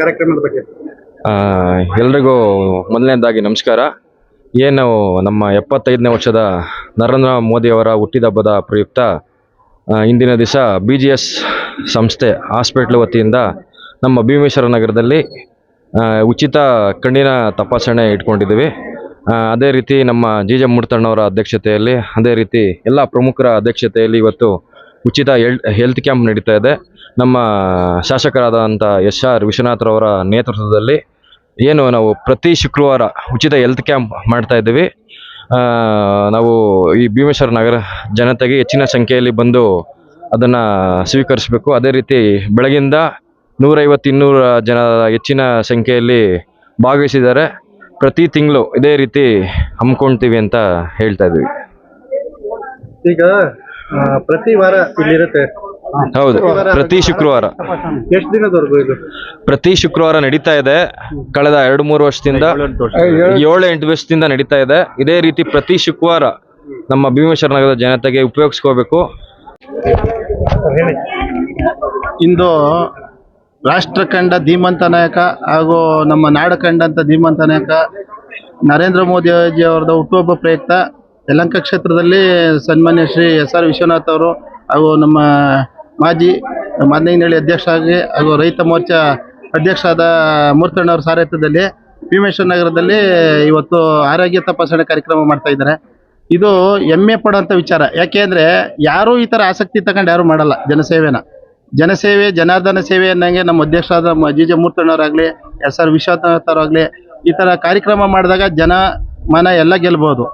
ಕಾರ್ಯಕ್ರಮದ ಬಗ್ಗೆ? ಎಲ್ರಿಗೂ ಮೊದಲನೇದಾಗಿ ನಮಸ್ಕಾರ. ಏನು ನಮ್ಮ ಎಪ್ಪತ್ತೈದನೇ ವರ್ಷದ ನರೇಂದ್ರ ಮೋದಿಯವರ ಹುಟ್ಟಿದಬ್ಬದ ಪ್ರಯುಕ್ತ ಇಂದಿನ ದಿವಸ ಬಿ ಜಿ ಎಸ್ ಸಂಸ್ಥೆ ಹಾಸ್ಪಿಟ್ಲ್ ವತಿಯಿಂದ ನಮ್ಮ ಭೀಮೇಶ್ವರ ನಗರದಲ್ಲಿ ಉಚಿತ ಕಣ್ಣಿನ ತಪಾಸಣೆ ಇಟ್ಕೊಂಡಿದ್ದೀವಿ. ಅದೇ ರೀತಿ ನಮ್ಮ ಜಿ ಜೆ ಅಧ್ಯಕ್ಷತೆಯಲ್ಲಿ, ಅದೇ ರೀತಿ ಎಲ್ಲ ಪ್ರಮುಖರ ಅಧ್ಯಕ್ಷತೆಯಲ್ಲಿ ಇವತ್ತು ಉಚಿತ ಹೆಲ್ ಹೆಲ್ತ್ ಕ್ಯಾಂಪ್ ನಡೀತಾ ಇದೆ. ನಮ್ಮ ಶಾಸಕರಾದಂಥ ಎಸ್ ಆರ್ ವಿಶ್ವನಾಥ್ರವರ ನೇತೃತ್ವದಲ್ಲಿ ಏನು ನಾವು ಪ್ರತಿ ಶುಕ್ರವಾರ ಉಚಿತ ಹೆಲ್ತ್ ಕ್ಯಾಂಪ್ ಮಾಡ್ತಾ ಇದ್ದೀವಿ. ನಾವು ಈ ಭೀಮೇಶ್ವರ ನಗರ ಜನತೆಗೆ ಹೆಚ್ಚಿನ ಸಂಖ್ಯೆಯಲ್ಲಿ ಬಂದು ಅದನ್ನು ಸ್ವೀಕರಿಸಬೇಕು. ಅದೇ ರೀತಿ ಬೆಳಗಿಂದ ನೂರೈವತ್ತು ಇನ್ನೂರ ಜನ ಹೆಚ್ಚಿನ ಸಂಖ್ಯೆಯಲ್ಲಿ ಭಾಗವಹಿಸಿದ್ದಾರೆ. ಪ್ರತಿ ತಿಂಗಳು ಇದೇ ರೀತಿ ಹಮ್ಮಿಕೊಳ್ತೀವಿ ಅಂತ ಹೇಳ್ತಾ ಇದ್ದೀವಿ. ಈಗ ಪ್ರತಿ ವಾರ ಇಲ್ಲಿರುತ್ತೆ. ಹೌದು. ಪ್ರತಿ ಶುಕ್ರವಾರ. ಎಷ್ಟು ದಿನದವರೆಗೂ ಇದು? ಪ್ರತಿ ಶುಕ್ರವಾರ ನಡೀತಾ ಇದೆ. ಕಳೆದ ಎರಡು ಮೂರು ವರ್ಷದಿಂದ ಏಳು ಎಂಟು ವರ್ಷದಿಂದ ನಡೀತಾ ಇದೆ. ಇದೇ ರೀತಿ ಪ್ರತಿ ಶುಕ್ರವಾರ ನಮ್ಮ ಭೀಮೇಶ್ವರ ನಗರದ ಜನತೆಗೆ ಉಪಯೋಗಿಸ್ಕೋಬೇಕು. ಇಂದು ರಾಷ್ಟ್ರ ಕಂಡ ಧೀಮಂತ ನಾಯಕ ಹಾಗೂ ನಮ್ಮ ನಾಡು ಕಂಡಂತ ಧೀಮಂತ ನಾಯಕ ನರೇಂದ್ರ ಮೋದಿ ಅವರದ ಹುಟ್ಟುಹಬ್ಬ ಪ್ರಯುಕ್ತ ಯಲಹಂಕ ಕ್ಷೇತ್ರದಲ್ಲಿ ಸನ್ಮಾನ್ಯ ಶ್ರೀ ಎಸ್ ಆರ್ ವಿಶ್ವನಾಥ್ ಅವರು ಹಾಗೂ ನಮ್ಮ ಮಾಜಿ ಮಾದನಹಳ್ಳಿ ಅಧ್ಯಕ್ಷ ಆಗಿ ಹಾಗೂ ರೈತ ಮೋರ್ಚಾ ಅಧ್ಯಕ್ಷರಾದ ಮೂರ್ತಣ್ಣವ್ರ ಸಾರಥ್ಯದಲ್ಲಿ ಭೀಮೇಶ್ವರ ನಗರದಲ್ಲಿ ಇವತ್ತು ಆರೋಗ್ಯ ತಪಾಸಣೆ ಕಾರ್ಯಕ್ರಮ ಮಾಡ್ತಾ ಇದ್ದಾರೆ. ಇದು ಹೆಮ್ಮೆ ಪಡೋಂಥ ವಿಚಾರ. ಯಾಕೆ ಅಂದರೆ ಯಾರೂ ಈ ಥರ ಆಸಕ್ತಿ ತಗೊಂಡು ಯಾರೂ ಮಾಡಲ್ಲ ಜನಸೇವೆನ. ಜನಸೇವೆ, ಜನಾರ್ದನ ಸೇವೆ ಅನ್ನಂಗೆ ನಮ್ಮ ಅಧ್ಯಕ್ಷರಾದ ಜಿ ಜೆ ಮೂರ್ತಣ್ಣವರಾಗಲಿ ಎಸ್ ಆರ್ ವಿಶ್ವನಾಥ್ ಈ ಥರ ಕಾರ್ಯಕ್ರಮ ಮಾಡಿದಾಗ ಜನ ಮನ ಎಲ್ಲ ಗೆಲ್ಬೋದು.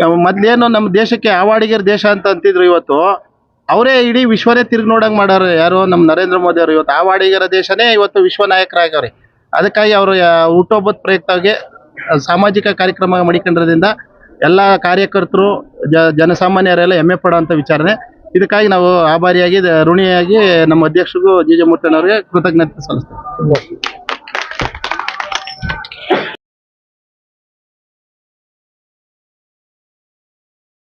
ಮೊದ್ಲೇನು ನಮ್ಮ ದೇಶಕ್ಕೆ ಆವಾಡಿಗರ ದೇಶ ಅಂತ ಅಂತಿದ್ರು ಇವತ್ತು, ಅವರೇ ಇಡೀ ವಿಶ್ವನೇ ತಿರುಗಿ ನೋಡಂಗೆ ಮಾಡೋರು ಯಾರು ನಮ್ಮ ನರೇಂದ್ರ ಮೋದಿ ಅವರು ಇವತ್ತು. ಆವಾಡಿಗರ ದೇಶನೇ ಇವತ್ತು ವಿಶ್ವ ನಾಯಕರಾಗವ್ರೆ ಅದಕ್ಕಾಗಿ ಅವರು ಹುಟ್ಟುಹಬ್ಬದ ಪ್ರಯುಕ್ತವಾಗಿ ಸಾಮಾಜಿಕ ಕಾರ್ಯಕ್ರಮ ಮಾಡಿಕೊಂಡಿರೋದ್ರಿಂದ ಎಲ್ಲ ಕಾರ್ಯಕರ್ತರು, ಜ, ಜನಸಾಮಾನ್ಯರೆಲ್ಲ ಹೆಮ್ಮೆ ಪಡೋವಂಥ ವಿಚಾರನೆ ಇದಕ್ಕಾಗಿ ನಾವು ಆಭಾರಿಯಾಗಿ ಋಣಿಯಾಗಿ ನಮ್ಮ ಅಧ್ಯಕ್ಷರಿಗೂ ಜಿ ಜೆ ಮೂರ್ತಣ್ಣವ್ರಿಗೆ ಕೃತಜ್ಞತೆ ಸಲ್ಲಿಸ್ತೇವೆ.